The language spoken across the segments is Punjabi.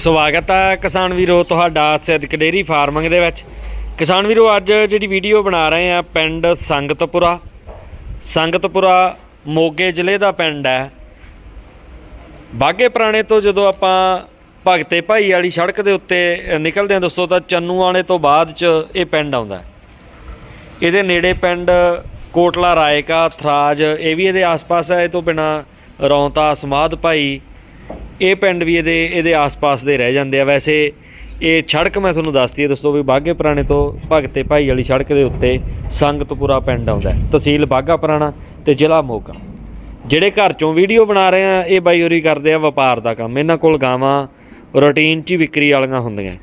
ਸਵਾਗਤ ਹੈ ਕਿਸਾਨ ਵੀਰੋ ਤੁਹਾਡਾ ਸਿੱਧਕ ਡੇਰੀ ਫਾਰਮਿੰਗ ਦੇ ਵਿੱਚ। ਕਿਸਾਨ ਵੀਰੋ, ਅੱਜ ਜਿਹੜੀ ਵੀਡੀਓ ਬਣਾ ਰਹੇ ਆ ਪਿੰਡ ਸੰਗਤਪੁਰਾ। ਸੰਗਤਪੁਰਾ ਮੋਗੇ ਜ਼ਿਲ੍ਹੇ ਦਾ ਪਿੰਡ ਹੈ। ਬਾਗੇ ਪੁਰਾਣੇ ਤੋਂ ਜਦੋਂ ਆਪਾਂ ਭਗਤੇ ਭਾਈ ਵਾਲੀ ਸੜਕ ਦੇ ਉੱਤੇ ਨਿਕਲਦੇ ਹਾਂ ਦੋਸਤੋ, ਤਾਂ ਚੰਨੂ ਵਾਲੇ ਤੋਂ ਬਾਅਦ ਚ ਇਹ ਪਿੰਡ ਆਉਂਦਾ ਇਹਦੇ ਨੇੜੇ ਪਿੰਡ ਕੋਟਲਾ, ਰਾਏਕਾ, ਥਰਾਜ, ਇਹ ਵੀ ਇਹਦੇ ਆਸ-ਪਾਸ ਹੈ। ਇਹ ਤੋਂ ਬਿਨਾ ਰੌਂਤਾ, ਸਮਾਧ ਭਾਈ ਇਹ ਪਿੰਡ ਵੀ ਇਹਦੇ ਇਹਦੇ ਆਸ-ਪਾਸ ਦੇ ਰਹਿ ਜਾਂਦੇ ਆ। ਵੈਸੇ ਇਹ ਸੜਕ ਮੈਂ ਤੁਹਾਨੂੰ ਦੱਸਦੀ ਹੈ ਦੋਸਤੋ ਵੀ ਬਾਗੇ ਪੁਰਾਣੇ ਤੋਂ ਭਗਤੇ ਭਾਈ ਵਾਲੀ ਸੜਕ ਦੇ ਉੱਤੇ ਸੰਗਤਪੁਰਾ ਪਿੰਡ ਆਉਂਦਾ ਤਹਿਸੀਲ ਬਾਗਾ ਪੁਰਾਣਾ ਤੇ ਜ਼ਿਲ੍ਹਾ ਮੋਗਾ। ਜਿਹੜੇ ਘਰ ਚੋਂ ਵੀਡੀਓ ਬਣਾ ਰਹੇ ਆ, ਇਹ ਬਾਈ ਹੋਰੀ ਕਰਦੇ ਆ ਵਪਾਰ ਦਾ ਕੰਮ। ਇਹਨਾਂ ਕੋਲ ਗਾਵਾਂ, ਰੂਟੀਨ 'ਚ ਹੀ ਵਿਕਰੀ ਵਾਲੀਆਂ ਹੁੰਦੀਆਂ।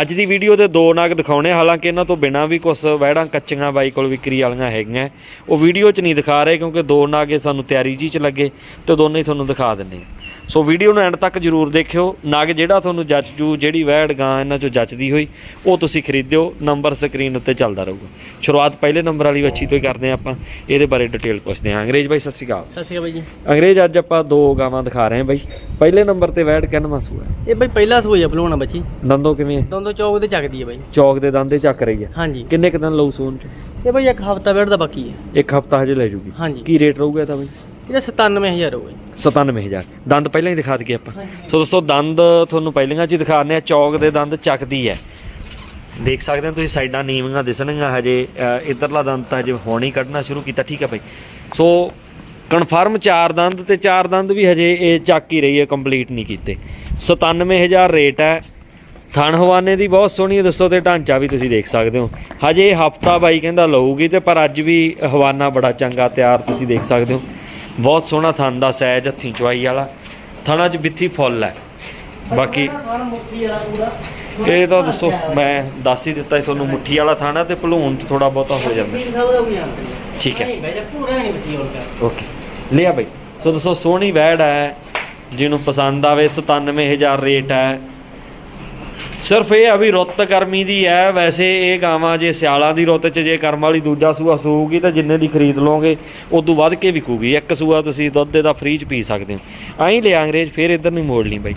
ਅੱਜ ਦੀ ਵੀਡੀਓ ਦੇ ਦੋ ਨਾਗ ਦਿਖਾਉਣੇ ਹਾਲਾਂਕਿ ਇਹਨਾਂ ਤੋਂ ਬਿਨਾਂ ਵੀ ਕੁਝ ਵਹਿੜਾਂ ਕੱਚੀਆਂ ਬਾਈ ਕੋਲ ਵਿਕਰੀ ਵਾਲੀਆਂ ਹੈਗੀਆਂ। ਉਹ ਵੀਡੀਓ 'ਚ ਨਹੀਂ ਦਿਖਾ ਰਹੇ ਕਿਉਂਕਿ ਦੋ ਨਗ ਇਹ ਸਾਨੂੰ ਤਿਆਰੀ ਜੀ 'ਚ ਲੱਗੇ ਤੇ ਦੋਨੇ ਹੀ ਤੁਹਾਨੂੰ ਦਿਖਾ ਦਿੰਦੇ ਆ। ਸੋ ਵੀਡੀਓ ਨੂੰ ਐਂਡ ਤੱਕ ਜਰੂਰ ਦੇਖਿਓ। ਨਗ ਜਿਹੜਾ ਤੁਹਾਨੂੰ ਜੱਚ ਜੂ ਜਿਹੜੀ ਵਹਿੜ ਗਾਂ ਇਹਨਾਂ 'ਚੋਂ ਜੱਚਦੀ ਹੋਈ ਉਹ ਤੁਸੀਂ ਖਰੀਦਿਓ। ਨੰਬਰ ਸਕਰੀਨ ਉੱਤੇ ਚੱਲਦਾ ਰਹੂਗਾ। ਸ਼ੁਰੂਆਤ ਪਹਿਲੇ ਨੰਬਰ ਵਾਲੀ ਵੱਛੀ ਤੋਂ ਹੀ ਕਰਦੇ ਹਾਂ ਆਪਾਂ। ਇਹਦੇ ਬਾਰੇ ਡਿਟੇਲ ਪੁੱਛਦੇ ਹਾਂ। ਅੰਗਰੇਜ਼ ਬਾਈ ਸਤਿ ਸ਼੍ਰੀ ਅਕਾਲ। ਸਤਿ ਸ਼੍ਰੀ ਅਕਾਲ ਬਾਈ ਜੀ। ਅੰਗਰੇਜ਼ ਅੱਜ ਆਪਾਂ ਦੋ ਗਾਵਾਂ ਦਿਖਾ ਰਹੇ ਹਾਂ ਬਾਈ। ਪਹਿਲੇ ਨੰਬਰ ਤੇ ਵੈੜ ਕਿੰਨਵਾਂ ਸੂਆ ਹੈ? ਇਹ ਬਾਈ ਪਹਿਲਾ ਸੂਈ ਆ ਭਲਵਾਨਾ ਬੱਚੀ। ਦੰਦੋਂ ਕਿਵੇਂ ਹੈ? ਚੌਕ ਤੇ ਚੱਕਦੀ ਹੈ ਬਾਈ। ਚੌਕ ਦੇ ਦੰਦੇ ਚੱਕ ਰਹੀ ਹੈ। ਹਾਂਜੀ। ਕਿੰਨੇ ਕੁ ਦਿਨ ਲਊ ਸੂਣ ਚ? ਇਹ ਬਾਈ ਇੱਕ ਹਫਤਾ ਵੇੜ ਦਾ ਬਾਕੀ ਹੈ। ਇੱਕ ਹਫਤਾ ਹਜੇ ਲੈ ਜੂਗੀ। ਹਾਂਜੀ। ਕੀ ਰੇਟ ਰਹੂਗਾ ਇਹਦਾ ਬਾਈ? ਇਹਦਾ 97000 ਹੋਵੇ 97000 ਦੰਦ ਪਹਿਲਾਂ ਹੀ ਦਿਖਾ ਦਈਏ ਆਪਾਂ। ਸੋ ਦੋਸਤੋ ਦੰਦ ਤੁਹਾਨੂੰ ਪਹਿਲਾਂ ਚ ਹੀ ਦਿਖਾਉਂਦੇ ਆ। ਚੌਕ ਦੇ ਦੰਦ ਚੱਕਦੀ ਹੈ। ਦੇਖ ਸਕਦੇ ਹੋ ਤੁਸੀਂ ਸਾਈਡਾਂ ਨੀਵੀਆਂ ਦਿਸਣਗੀਆਂ ਹਜੇ। ਅ, ਇੱਧਰਲਾ ਦੰਦ ਤਾਂ ਹਜੇ ਹੁਣ ਹੀ ਕੱਢਣਾ ਸ਼ੁਰੂ ਕੀਤਾ। ਠੀਕ ਹੈ ਭਾਈ। ਸੋ ਕਨਫਰਮ ਚਾਰ ਦੰਦ ਤੇ ਚਾਰ ਦੰਦ ਵੀ ਹਜੇ ਇਹ ਚੱਕ ਹੀ ਰਹੀ ਹੈ। ਕੰਪਲੀਟ ਨਹੀਂ ਕੀਤੇ। 97000 ਰੇਟ ਹੈ। ਥਣ ਹਵਾਨੇ ਦੀ ਬਹੁਤ ਸੋਹਣੀ ਹੈ। ਦੋਸਤੋ ਤੇ ਢਾਂਚਾ ਵੀ ਤੁਸੀਂ ਦੇਖ ਸਕਦੇ ਹੋ। ਹਜੇ ਹਫਤਾ ਬਾਈ ਕਹਿੰਦਾ ਲਊਗੀ ਤੇ ਪਰ ਅੱਜ ਵੀ ਹਵਾਨਾ ਬੜਾ ਚੰਗਾ ਤਿਆਰ ਤੁਸੀਂ ਦੇਖ ਸਕਦੇ ਹੋ। ਬਹੁਤ ਸੋਹਣਾ ਥਣ ਦਾ ਸਾਈਜ਼ ਹੱਥੀਂ ਚਵਾਈ ਵਾਲਾ। ਥਣਾ 'ਚ ਬਿੱਥੀ ਫੁੱਲ ਹੈ ਬਾਕੀ ਇਹ ਤਾਂ ਦੱਸੋ, ਮੈਂ ਦੱਸ ਹੀ ਦਿੱਤਾ ਤੁਹਾਨੂੰ ਮੁੱਠੀ ਵਾਲਾ ਥਾਣਾ ਤੇ ਭਲੂਣ 'ਚ ਥੋੜਾ ਬਹੁਤਾ ਹੋ ਜਾਂਦਾ। ਠੀਕ ਹੈ। ਓਕੇ। ਲਿਆ ਬਈ। ਸੋ ਦੱਸੋ, ਸੋਹਣੀ ਵੈੜ ਹੈ ਜਿਹਨੂੰ ਪਸੰਦ ਆਵੇ 97000 ਰੇਟ ਹੈ ਸਿਰਫ ਇਹ ਆ ਵੀ ਰੁੱਤ ਗਰਮੀ ਦੀ ਹੈ ਵੈਸੇ ਇਹ ਗਾਵਾਂ ਜੇ ਸਿਆਲਾਂ ਦੀ ਰੁੱਤ 'ਚ ਜੇ ਕਰਮ ਵਾਲੀ ਦੂਜਾ ਸੂਆ ਸੂਗੀ ਤਾਂ ਜਿੰਨੇ ਦੀ ਖਰੀਦ ਲਓਗੇ ਉਦੋਂ ਵੱਧ ਕੇ ਵਿਕੂਗੀ। ਇੱਕ ਸੂਆ ਤੁਸੀਂ ਦੁੱਧ ਦੇ ਦਾ ਫ੍ਰੀ 'ਚ ਪੀ ਸਕਦੇ ਹੋ। ਐਂ ਲਿਆ ਅੰਗਰੇਜ਼ ਫਿਰ ਇੱਧਰ ਨਹੀਂ ਮੋੜ ਲਈ ਬਾਈ।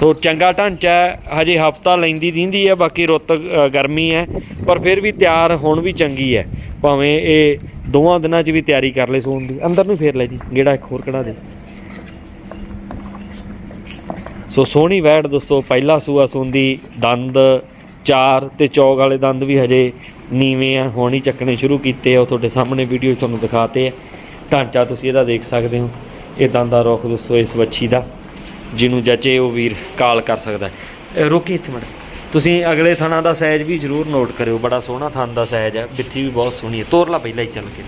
ਸੋ ਚੰਗਾ ਢਾਂਚਾ ਹੈ, ਹਜੇ ਹਫਤਾ ਲੈਂਦੀ ਦਿੰਦੀ ਹੈ ਬਾਕੀ ਰੁੱਤ ਗਰਮੀ ਹੈ ਪਰ ਫਿਰ ਵੀ ਤਿਆਰ ਹੁਣ ਵੀ ਚੰਗੀ ਹੈ ਭਾਵੇਂ ਇਹ ਦੋਵਾਂ ਦਿਨਾਂ 'ਚ ਵੀ ਤਿਆਰੀ ਕਰ ਲੈ ਸੂਣ ਦੀ। ਅੰਦਰ ਨੂੰ ਫੇਰ ਲੈ ਜੀ ਗੇੜਾ ਇੱਕ ਹੋਰ ਕਢਾ ਦੇ। ਸੋ ਸੋਹਣੀ ਵੈੜ ਦੋਸਤੋ ਪਹਿਲਾ ਸੂਆ ਸੁੰਦੀ, ਦੰਦ, ਚਾਰ ਤੇ ਚੌਗ ਵਾਲੇ ਦੰਦ ਵੀ ਹਜੇ ਨੀਵੇਂ ਆ, ਹੁਣ ਹੀ ਚੱਕਣੇ ਸ਼ੁਰੂ ਕੀਤੇ ਆ, ਉਹ ਤੁਹਾਡੇ ਸਾਹਮਣੇ ਵੀਡੀਓ ਤੁਹਾਨੂੰ ਦਿਖਾਤੇ ਆ। ਢਾਂਚਾ ਤੁਸੀਂ ਇਹਦਾ ਦੇਖ ਸਕਦੇ ਹੋ। ਇਹ ਦੰਦ ਦਾ ਰੁੱਖ ਦੋਸਤੋ ਇਸ ਵੱਛੀ ਦਾ, ਜਿਹਨੂੰ ਜਚੇ ਉਹ ਵੀਰ ਕਾਲ ਕਰ ਸਕਦਾ ਹੈ। ਰੋਕੀ ਇੱਥੇ ਮੜ। ਤੁਸੀਂ ਅਗਲੇ ਥਾਣਾ ਦਾ ਸਾਈਜ਼ ਵੀ ਜ਼ਰੂਰ ਨੋਟ ਕਰਿਓ, ਬੜਾ ਸੋਹਣਾ ਥਣ ਦਾ ਸਾਈਜ਼ ਹੈ ਬਿੱਥੀ ਵੀ ਬਹੁਤ ਸੋਹਣੀ ਹੈ ਤੋਰ ਪਹਿਲਾਂ ਹੀ ਚੱਲ ਕੇ।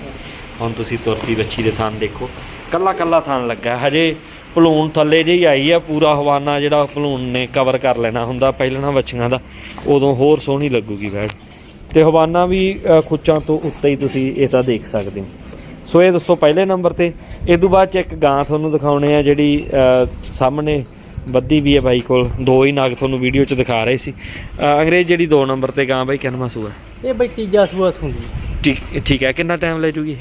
ਹੁਣ ਤੁਸੀਂ ਤੁਰਤੀ ਵੱਛੀ ਦੇ ਥਣ ਦੇਖੋ। ਕੱਲਾ ਕੱਲਾ ਥਾਣ ਲੱਗਾ, ਹਜੇ ਭਲੂਣ ਥੱਲੇ ਜਿਹੀ ਆਈ ਆ ਪੂਰਾ ਹਵਾਨਾ ਜਿਹੜਾ ਭਲੂਣ ਨੇ ਕਵਰ ਕਰ ਲੈਣਾ ਹੁੰਦਾ ਪਹਿਲਾਂ ਵੱਛੀਆਂ ਦਾ ਉਦੋਂ ਹੋਰ ਸੋਹਣੀ ਲੱਗੂਗੀ ਬੈਡ ਤੇ ਹਵਾਨਾ ਵੀ ਖੁੱਚਾਂ ਤੋਂ ਉੱਤੇ ਹੀ ਤੁਸੀਂ ਇਹ ਤਾਂ ਦੇਖ ਸਕਦੇ ਹੋ। ਸੋ ਇਹ ਦੱਸੋ ਪਹਿਲੇ ਨੰਬਰ ਤੇ ਇਹ ਤੋਂ ਬਾਅਦ ਚ ਇੱਕ ਗਾਂ ਤੁਹਾਨੂੰ ਦਿਖਾਉਣੇ ਆ ਜਿਹੜੀ ਸਾਹਮਣੇ ਬੱਦੀ ਵੀ ਹੈ ਬਾਈ ਕੋਲ ਦੋ ਹੀ ਨਾਗ ਤੁਹਾਨੂੰ ਵੀਡੀਓ 'ਚ ਦਿਖਾ ਰਹੇ ਸੀ। ਅੰਗਰੇਜ਼ ਜਿਹੜੀ ਦੋ ਨੰਬਰ ਤੇ ਗਾਂ ਬਾਈ ਕਿੰਨਵਾਂ ਸੂਆ? ਇਹ ਬਾਈ ਤੀਜਾ ਸੂਆ ਹੁੰਦੀ ਠੀਕ ਠੀਕ ਹੈ ਕਿੰਨਾ ਟਾਈਮ ਲੈ ਜੂਗੀ ਇਹ?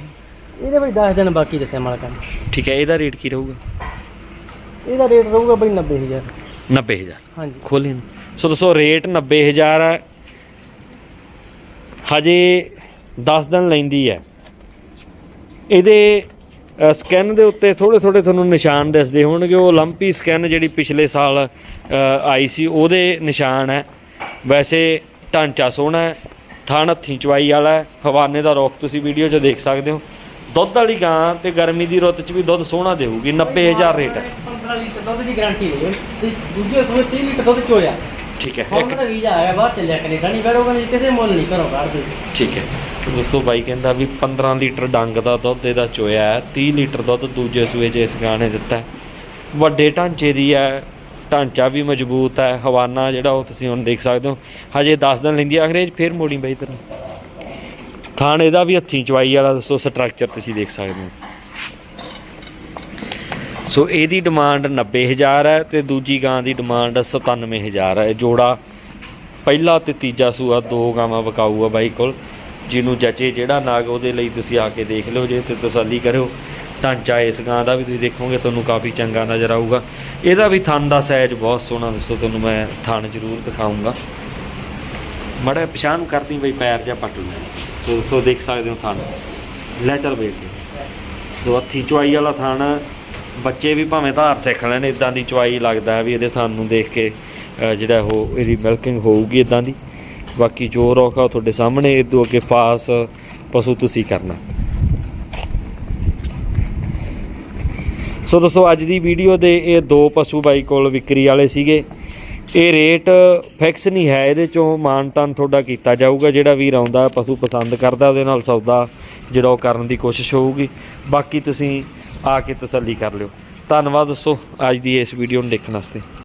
ਇਹਦੇ ਬਾਈ 10 ਦਿਨ ਬਾਕੀ ਦੱਸਿਆ ਮਾਲਕ ਨੇ। ਠੀਕ ਹੈ ਇਹਦਾ ਰੇਟ ਕੀ ਰਹੂਗਾ? ਇਹਦਾ ਰੇਟ ਰਹੂਗਾ ਬਾਈ 90000 90000 ਹਾਂਜੀ। ਖੋਲੀ ਨੂੰ। ਸੋ ਦੱਸੋ ਰੇਟ 90000 ਹੈ ਹਜੇ 10 ਦਿਨ ਲੈਂਦੀ ਹੈ। ਇਹਦੇ ਸਕੈਨ ਦੇ ਉੱਤੇ ਥੋੜੇ ਥੋੜੇ ਤੁਹਾਨੂੰ ਨਿਸ਼ਾਨ ਦਿਸਦੇ ਹੋਣਗੇ। ਉਹ ਲੰਪੀ ਸਕੈਨ ਜਿਹੜੀ ਪਿਛਲੇ ਸਾਲ ਆਈ ਸੀ ਉਹਦੇ ਨਿਸ਼ਾਨ ਹੈ। ਵੈਸੇ ਢਾਂਚਾ ਸੋਹਣਾ ਹੈ। ਥਣ ਹੱਥੀਂ ਚਵਾਈ ਵਾਲਾ ਹਵਾਨੇ ਦਾ ਰੁੱਖ ਤੁਸੀਂ ਵੀਡੀਓ 'ਚ ਦੇਖ ਸਕਦੇ ਹੋ। ਦੁੱਧ ਵਾਲੀ ਗਾਂ ਤੇ ਗਰਮੀ ਦੀ ਰੁੱਤ 'ਚ ਵੀ ਦੁੱਧ ਸੋਹਣਾ ਦੇਊਗੀ। 90000 ਰੇਟ ਹੈ। 15 ਲੀਟਰ ਦੁੱਧ ਦੀ ਗਾਰੰਟੀ ਹੈ ਤੇ ਦੂਜੇ ਸੂਏ 30 ਲੀਟਰ ਦੁੱਧ ਚੋਇਆ। ਠੀਕ ਹੈ ਇੱਕ ਤਾਂ ਵੀਜ਼ਾ ਆਇਆ ਬਾਹਰ ਚੱਲਿਆ ਕੈਨੇਡਾ ਨਹੀਂ ਬੈਠੋਗਾ ਨਹੀਂ ਕਿਸੇ ਮੁੱਲ ਨਹੀਂ ਘਰੋਂ ਕੱਢਦੇ। ਠੀਕ ਹੈ। ਤੇ ਦੋਸਤੋ ਬਾਈ ਕਹਿੰਦਾ ਵੀ 15 ਲੀਟਰ ਡੰਗ ਦਾ ਦੁੱਧ ਇਹਦਾ ਚੋਇਆ ਹੈ। 30 ਲੀਟਰ ਦੁੱਧ ਦੂਜੇ ਸੂਏ 'ਚ ਇਸ ਗਾਣੇ ਦਿੱਤਾ ਹੈ। ਵੱਡੇ ਢਾਂਚੇ ਦੀ ਹੈ ਢਾਂਚਾ ਵੀ ਮਜ਼ਬੂਤ ਹੈ। ਹਵਾਨਾ ਜਿਹੜਾ ਉਹ ਤੁਸੀਂ ਹੁਣ ਦੇਖ ਸਕਦੇ ਹੋ। ਹਜੇ 10 ਦਿਨ ਲੈਂਦੀ ਹੈ। ਅੰਗਰੇਜ਼ ਫੇਰ ਮੋੜੀ ਬਾਈ ਤੇਰਾ। ਥਾਣ ਇਹਦਾ ਵੀ ਹੱਥੀਂ ਚਵਾਈ ਵਾਲਾ ਦੋਸਤੋ ਸਟਰਕਚਰ ਤੁਸੀਂ ਦੇਖ ਸਕਦੇ ਹੋ। ਸੋ ਇਹਦੀ ਡਿਮਾਂਡ 90000 ਹੈ ਤੇ ਦੂਜੀ ਗਾਂ ਦੀ ਡਿਮਾਂਡ 97000 ਹੈ। ਜੋੜਾ ਪਹਿਲਾ ਤੇ ਤੀਜਾ ਸੂਆ ਦੋ ਗਾਵਾਂ ਵਿਕਾਊ ਆ ਬਾਈ ਕੋਲ। ਜਿਹਨੂੰ ਜਚੇ ਜਿਹੜਾ ਨਾਗ, ਉਹਦੇ ਲਈ ਤੁਸੀਂ ਆ ਕੇ ਦੇਖ ਲਿਓ, ਜੇ ਤੇ ਤਸੱਲੀ ਕਰਿਓ। ਢਾਂਚਾ ਇਸ ਗਾਂ ਦਾ ਵੀ ਤੁਸੀਂ ਦੇਖੋਗੇ, ਤੁਹਾਨੂੰ ਕਾਫੀ ਚੰਗਾ ਨਜ਼ਰ ਆਊਗਾ। ਇਹਦਾ ਵੀ ਥਣ ਦਾ ਸਾਈਜ਼ ਬਹੁਤ ਸੋਹਣਾ ਦੱਸੋ, ਤੁਹਾਨੂੰ ਮੈਂ ਥਣ ਜ਼ਰੂਰ ਦਿਖਾਊਂਗਾ। ਮੜਾ ਪਛਾਣ ਕਰਦੀ ਬਈ, ਪੈਰ ਜਾਂ ਪੱਟ ਲੈ ਸੋ ਸੋ ਦੇਖ ਸਕਦੇ ਹੋ ਥਣ। ਲੈ ਚੱਲ ਵੇਖ ਕੇ ਸੋ ਹੱਥੀ ਚੁਆਈ ਵਾਲਾ ਥਣ ਬੱਚੇ ਵੀ ਭਾਵੇਂ ਧਾਰ ਸਿੱਖ ਲੈਣ ਇਦਾਂ ਦੀ ਚੁਆਈ ਲੱਗਦਾ ਵੀ ਇਹਦੇ ਸਾਨੂੰ ਦੇਖ ਕੇ ਜਿਹੜਾ ਉਹ ਇਹਦੀ ਮਿਲਕਿੰਗ ਹੋਊਗੀ ਇਦਾਂ ਦੀ। ਬਾਕੀ ਜੋ ਰੋਕਾ ਉਹ ਤੁਹਾਡੇ ਸਾਹਮਣੇ, ਇਹ ਤੋਂ ਅੱਗੇ ਪਾਸ ਪਸ਼ੂ ਤੁਸੀਂ ਕਰਨਾ। ਸੋ ਦੋਸਤੋ, ਅੱਜ ਦੀ ਵੀਡੀਓ ਦੇ ਇਹ ਦੋ ਪਸ਼ੂ ਬਾਈ ਕੋਲ ਵਿਕਰੀ ਵਾਲੇ ਸੀਗੇ। ਇਹ ਰੇਟ ਫਿਕਸ ਨਹੀਂ ਹੈ, ਇਹਦੇ ਚੋਂ ਮਾਨ ਤਾਨ ਤੁਹਾਡਾ ਕੀਤਾ ਜਾਊਗਾ, ਜਿਹੜਾ ਵੀਰ ਆਉਂਦਾ, ਪਸ਼ੂ ਪਸੰਦ ਕਰਦਾ, ਉਹਦੇ ਨਾਲ ਸੌਦਾ ਜਿਹੜਾ ਉਹ ਕਰਨ ਦੀ ਕੋਸ਼ਿਸ਼ ਹੋਊਗੀ। ਬਾਕੀ ਤੁਸੀਂ ਆ ਕੇ ਤਸੱਲੀ ਕਰ ਲਿਓ। ਧੰਨਵਾਦ ਦੋਸਤੋ ਅੱਜ ਦੀ ਇਸ ਵੀਡੀਓ ਨੂੰ ਦੇਖਣ ਵਾਸਤੇ।